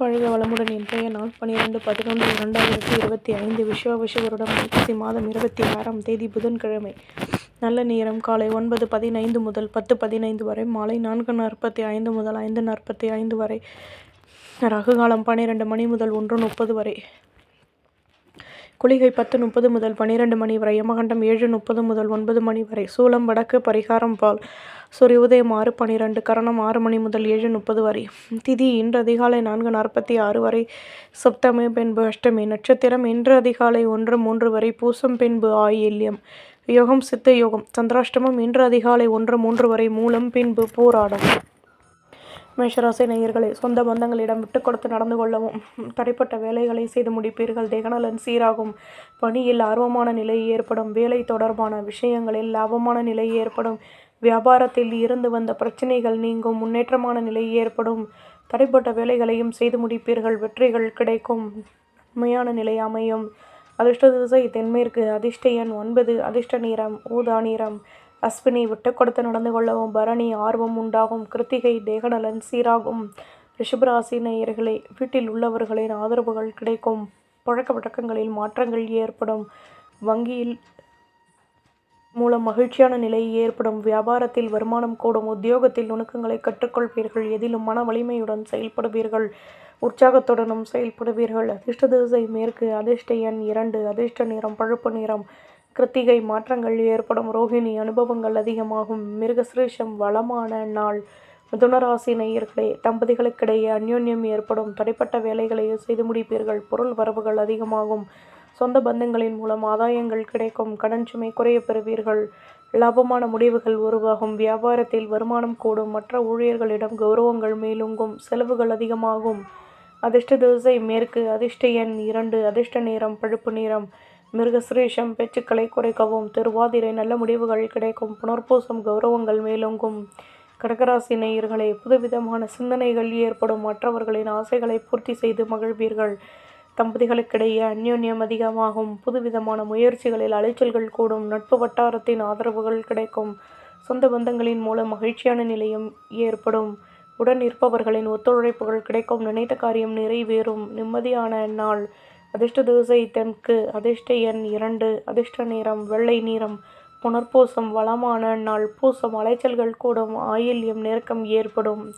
வாழ்க வளமுடன் இன்றைய நாள் பன்னிரெண்டு பதினொன்று இரண்டாயிரத்தி இருபத்தி ஐந்து விஸ்வாவச வருடம் ஐப்பசி மாதம் இருபத்தி ஆறாம் தேதி புதன்கிழமை. நல்ல நேரம் காலை ஒன்பது பதினைந்து முதல் பத்து பதினைந்து வரை மாலை நான்கு நாற்பத்தி ஐந்து முதல் ஐந்து நாற்பத்தி ஐந்து வரை ரகு காலம் பன்னிரெண்டு மணி முதல் ஒன்று முப்பது வரை. குளிகை பத்து முப்பது முதல் பன்னிரெண்டு மணி வரை யமகண்டம் ஏழு முப்பது முதல் ஒன்பது மணி வரை. சூளம் வடக்கு பரிகாரம் பால். சூரிய உதயம் ஆறு பன்னிரெண்டு கரணம் ஆறு மணி முதல் ஏழு முப்பது வரை. திதி இன்று அதிகாலை நான்கு நாற்பத்தி ஆறு வரை சப்தமி பின்பு அஷ்டமி நட்சத்திரம். இன்று அதிகாலை ஒன்று மூன்று வரை பூசம் பின்பு ஆயில்யம். யோகம் சித்த யோகம். சந்திராஷ்டமம் இன்று அதிகாலை ஒன்று மூன்று வரை மூலம் பின்பு போராடம். மேஷராசி நேயர்களை சொந்த பந்தங்களிடம் விட்டு கொடுத்து நடந்து கொள்ளவும் தடைப்பட்ட வேலைகளை செய்து முடிப்பீர்கள். தேகநலன் சீராகும். பணியில் ஆர்வமான நிலை ஏற்படும். வேலை தொடர்பான விஷயங்களில் லாபமான நிலை ஏற்படும். வியாபாரத்தில் இருந்து வந்த பிரச்சனைகள் நீங்கும் முன்னேற்றமான நிலை ஏற்படும். தடைப்பட்ட வேலைகளையும் செய்து முடிப்பீர்கள் வெற்றிகள் கிடைக்கும். உண்மையான நிலை அமையும். அதிர்ஷ்ட திசை தென்மேற்கு அதிர்ஷ்ட எண் ஒன்பது அதிர்ஷ்ட நிறம் ஊதா நிறம். அஸ்வினி விட்டு கொடுத்து நடந்து கொள்ளவும் பரணி ஆர்வம் உண்டாகும் கிருத்திகை தேகநலன் சீராகும். ரிஷபராசி நேயர்களே வீட்டில் உள்ளவர்களின் ஆதரவுகள் கிடைக்கும். பழக்க வழக்கங்களில் மாற்றங்கள் ஏற்படும். வங்கியில் மூலம் மகிழ்ச்சியான நிலை ஏற்படும் வியாபாரத்தில் வருமானம் கூடும் உத்தியோகத்தில் நுணுக்கங்களை கற்றுக்கொள்வீர்கள் எதிலும் மன வலிமையுடன் செயல்படுவீர்கள் உற்சாகத்துடனும் செயல்படுவீர்கள். அதிர்ஷ்ட திசை மேற்கு அதிர்ஷ்ட எண் இரண்டு அதிர்ஷ்ட நிறம் பழுப்பு நிறம். கிருத்திகை மாற்றங்கள் ஏற்படும் ரோஹிணி அனுபவங்கள் அதிகமாகும். மிருகசிரேஷம் வளமான நாள். மிதுனராசி நேயர்களே தம்பதிகளுக்கிடையே அந்யோன்யம் ஏற்படும். தடைப்பட்ட வேலைகளை செய்து முடிப்பீர்கள் பொருள் வரவுகள் அதிகமாகும். சொந்த பந்தங்களின் மூலம் ஆதாயங்கள் கிடைக்கும். கடன் சுமை குறைய பெறுவீர்கள். லாபமான முடிவுகள் உருவாகும். வியாபாரத்தில் வருமானம் கூடும். மற்ற ஊழியர்களிடம் கௌரவங்கள் மேலோங்கும். செலவுகள் அதிகமாகும். அதிர்ஷ்ட திசை மேற்கு. அதிர்ஷ்ட எண் இரண்டு. அதிர்ஷ்ட நேரம் பழுப்பு நிறம். மிருகசுரேஷம் பேச்சுக்களை குறைக்கவும். திருவாதிரை நல்ல முடிவுகள் கிடைக்கும். புனர்பூசம் கௌரவங்கள் மேலோங்கும். கடகராசி நேயர்களே புதுவிதமான சிந்தனைகள் ஏற்படும். மற்றவர்களின் ஆசைகளை பூர்த்தி செய்து மகிழ்வீர்கள். தம்பதிகளுக்கிடையே அந்யோன்யம் அதிகமாகும். புதுவிதமான முயற்சிகளில் அலைச்சல்கள் கூடும். நட்பு வட்டாரத்தின் ஆதரவுகள் கிடைக்கும். சொந்த பந்தங்களின் மூலம் மகிழ்ச்சியான நிலையும் ஏற்படும். உடன் இருப்பவர்களின் ஒத்துழைப்புகள் கிடைக்கும். நினைத்த காரியம் நிறைவேறும். நிம்மதியான நாள். அதிர்ஷ்ட திசை தெற்கு அதிர்ஷ்ட எண் இரண்டு. அதிர்ஷ்ட நேரம் வெள்ளை நிறம். புனர்பூசம் வளமான நாள். பூசம் அலைச்சல்கள் கூடும். ஆயில்யம் நெருக்கம் ஏற்படும்.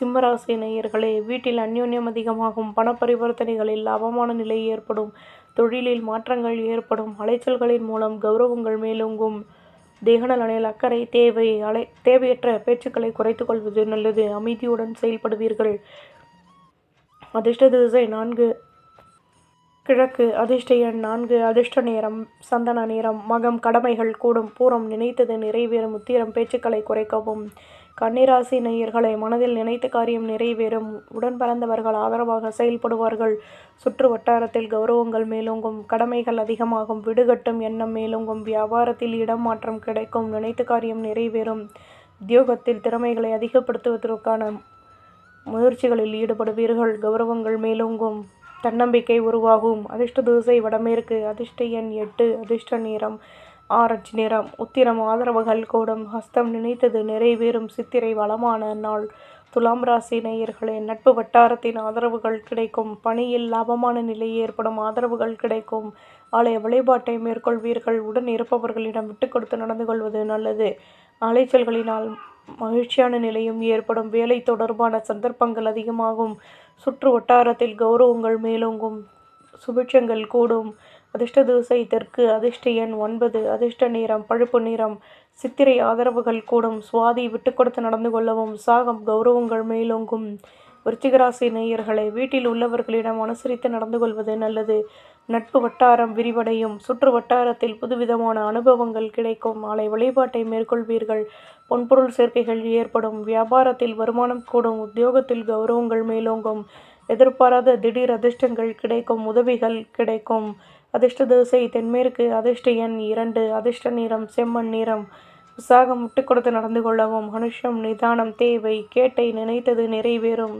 சிம்மராசி நேயர்களே வீட்டில் அந்யோன்யம் அதிகமாகும் பண பரிவர்த்தனைகளில் லாபமான நிலை ஏற்படும் தொழிலில் மாற்றங்கள் ஏற்படும் அலைச்சல்களின் மூலம் கௌரவங்கள் மேலோங்கும். தேகநலனில் அக்கறை தேவை அலை தேவையற்ற பேச்சுக்களை குறைத்துக் கொள்வது நல்லது. அமைதியுடன் செயல்படுவீர்கள். அதிர்ஷ்ட திசை நான்கு கிழக்கு அதிர்ஷ்ட எண் நான்கு அதிர்ஷ்ட நேரம் சந்தன நேரம் மகம் கடமைகள் கூடும் பூரம் நினைத்தது நிறைவேறும் உத்திரம் பேச்சுக்களை குறைக்கவும். கன்னிராசி நேயர்களை மனதில் நினைத்த காரியம் நிறைவேறும் உடன் பிறந்தவர்கள் ஆதரவாக செயல்படுவார்கள். சுற்று வட்டாரத்தில் கௌரவங்கள் மேலோங்கும் கடமைகள் அதிகமாகும் விடுகட்டும் எண்ணம் மேலோங்கும் வியாபாரத்தில் இடம் மாற்றம் கிடைக்கும் நினைத்த காரியம் நிறைவேறும். உத்தியோகத்தில் திறமைகளை அதிகப்படுத்துவதற்கான முயற்சிகளில் ஈடுபடுவீர்கள் கௌரவங்கள் மேலோங்கும். தன்னம்பிக்கை உருவாகும். அதிர்ஷ்ட திசை வடமேற்கு அதிர்ஷ்ட எண் எட்டு அதிர்ஷ்ட நிறம் ஆரஞ்சு நிறம் உத்திரம் ஆதரவுகள் கூடும் ஹஸ்தம் நினைத்தது நிறைவேறும் சித்திரை வளமான நாள். துலாம் ராசி நேயர்களே நட்பு வட்டாரத்தின் ஆதரவுகள் கிடைக்கும். பணியில் லாபமான நிலை ஏற்படும் ஆதரவுகள் கிடைக்கும். ஆலய வழிபாட்டை மேற்கொள்வீர்கள். உடன் இருப்பவர்களிடம் விட்டு கொடுத்து நடந்து கொள்வது நல்லது. அலைச்சல்களினால் மகிழ்ச்சியான நிலையும் ஏற்படும். வேலை தொடர்பான சந்தர்ப்பங்கள் அதிகமாகும். சுற்று வட்டாரத்தில் கௌரவங்கள் மேலோங்கும். சுபிட்சங்கள் கூடும். அதிர்ஷ்ட திசை தெற்கு அதிர்ஷ்ட எண் ஒன்பது அதிர்ஷ்ட நேரம் பழுப்பு நிறம். சித்திரை ஆதரவுகள் கூடும். சுவாதி விட்டு கொடுத்து நடந்து கொள்ளவும். சாகம் கௌரவங்கள் மேலோங்கும். விருச்சிகராசி நேயர்களை வீட்டில் உள்ளவர்களிடம் அனுசரித்து நடந்து கொள்வது நல்லது. நட்பு வட்டாரம் விரிவடையும். சுற்று வட்டாரத்தில் புதுவிதமான அனுபவங்கள் கிடைக்கும். மாலை வழிபாட்டை மேற்கொள்வீர்கள். பொன்பொருள் சேர்க்கைகள் ஏற்படும். வியாபாரத்தில் வருமானம் கூடும். உத்தியோகத்தில் கௌரவங்கள் மேலோங்கும். எதிர்பாராத திடீர் அதிர்ஷ்டங்கள் கிடைக்கும். உதவிகள் கிடைக்கும். அதிர்ஷ்ட திசை தென்மேற்கு அதிர்ஷ்ட எண் இரண்டு. அதிர்ஷ்ட நிறம் செம்மண் நிறம். உற்சாகம் விட்டு கொடுத்து நடந்து கொள்ளவும் மனுஷம் நிதானம் தேவை கேட்டை நினைத்தது நிறைவேறும்.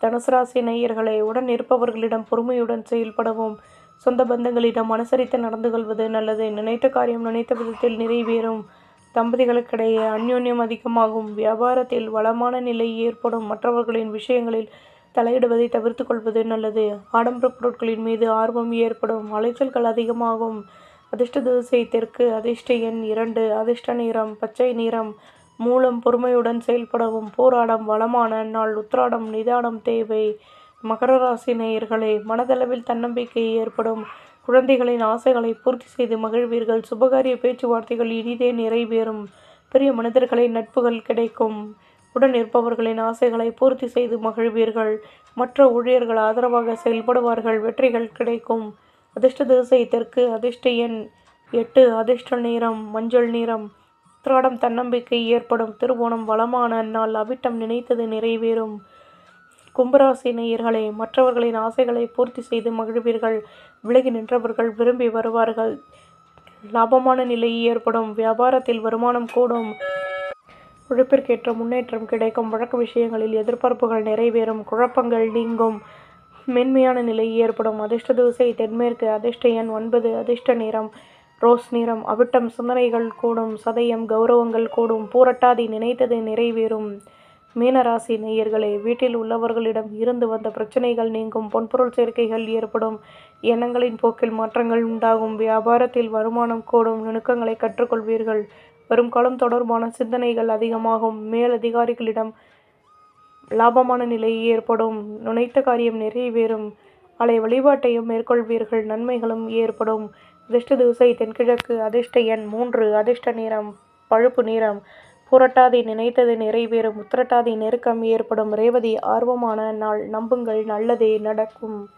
தனுசு ராசி நேயர்களை உடன் இருப்பவர்களிடம் பொறுமையுடன் செயல்படவும் சொந்த பந்தங்களிடம் அனுசரித்து நடந்து கொள்வது நல்லது. நினைத்த காரியம் நினைத்த விதத்தில் நிறைவேறும். தம்பதிகளுக்கிடையே அந்யோன்யம் அதிகமாகும். வியாபாரத்தில் வளமான நிலை ஏற்படும். மற்றவர்களின் விஷயங்களில் தலையிடுவதை தவிர்த்து கொள்வது நல்லது. ஆடம்பர பொருட்களின் மீது ஆர்வம் ஏற்படும். அலைச்சல்கள் அதிகமாகும். அதிர்ஷ்ட திசை தெற்கு அதிர்ஷ்ட எண் இரண்டு அதிர்ஷ்ட நிறம் பச்சை நிறம். மூலம் பொறுமையுடன் செயல்படவும் போராடம் வளமான நாள் உத்ராடம் நிதானம் தேவை. மகர ராசி நேயர்களே மனதளவில் தன்னம்பிக்கை ஏற்படும். குழந்தைகளின் ஆசைகளை பூர்த்தி செய்து மகிழ்வீர்கள். சுபகாரிய பேச்சுவார்த்தைகள் இனிதே நிறைவேறும். பெரிய மனிதர்களின் நட்புகள் கிடைக்கும். உடன் இருப்பவர்களின் ஆசைகளை பூர்த்தி செய்து மகிழ்வீர்கள். மற்ற ஊழியர்கள் ஆதரவாக செயல்படுவார்கள். வெற்றிகள் கிடைக்கும். அதிர்ஷ்ட திசை தெற்கு அதிர்ஷ்ட எண் எட்டு அதிர்ஷ்ட நிறம் மஞ்சள் நிறம். உத்திராடம் தன்னம்பிக்கை ஏற்படும். திருவோணம் வளமான நாள் அவிட்டம் நினைத்தது நிறைவேறும். கும்பராசி நேயர்களே மற்றவர்களின் ஆசைகளை பூர்த்தி செய்து மகிழ்வீர்கள். விலகி நின்றவர்கள் விரும்பி வருவார்கள். லாபமான நிலை ஏற்படும். வியாபாரத்தில் வருமானம் கூடும். உழைப்பிற்கேற்ற முன்னேற்றம் கிடைக்கும். வழக்கு விஷயங்களில் எதிர்பார்ப்புகள் நிறைவேறும். குழப்பங்கள் நீங்கும். மென்மையான நிலை ஏற்படும். அதிர்ஷ்ட திசை தென்மேற்கு அதிர்ஷ்ட எண் ஒன்பது அதிர்ஷ்ட நிறம் ரோஸ் நிறம் அவிட்டம் சிந்தனைகள் கூடும் சதயம் கௌரவங்கள் கூடும் பூரட்டாதி நினைத்தது நிறைவேறும். மீனராசி நேயர்களே வீட்டில் உள்ளவர்களிடம் இருந்து வந்த பிரச்சனைகள் நீங்கும் பொன்பொருள் சேர்க்கைகள் ஏற்படும் எண்ணங்களின் போக்கில் மாற்றங்கள் உண்டாகும் வியாபாரத்தில் வருமானம் கூடும் நுணுக்கங்களை கற்றுக்கொள்வீர்கள். வரும் காலம் தொடர்பான சிந்தனைகள் அதிகமாகும். மேலதிகாரிகளிடம் லாபமான நிலை ஏற்படும். நுழைத்த காரியம் நிறைவேறும். அலை வழிபாட்டையும் மேற்கொள்வீர்கள். நன்மைகளும் ஏற்படும். அதிர்ஷ்ட திசை தென்கிழக்கு அதிர்ஷ்ட எண் மூன்று அதிர்ஷ்ட நிறம் பழுப்பு நிறம். புரட்டாதி நினைத்தது நிறைவேறும். உத்திரட்டாதி நெருக்கம் ஏற்படும். ரேவதி ஆர்வமான நாள். நம்புங்கள். நல்லதே நடக்கும்.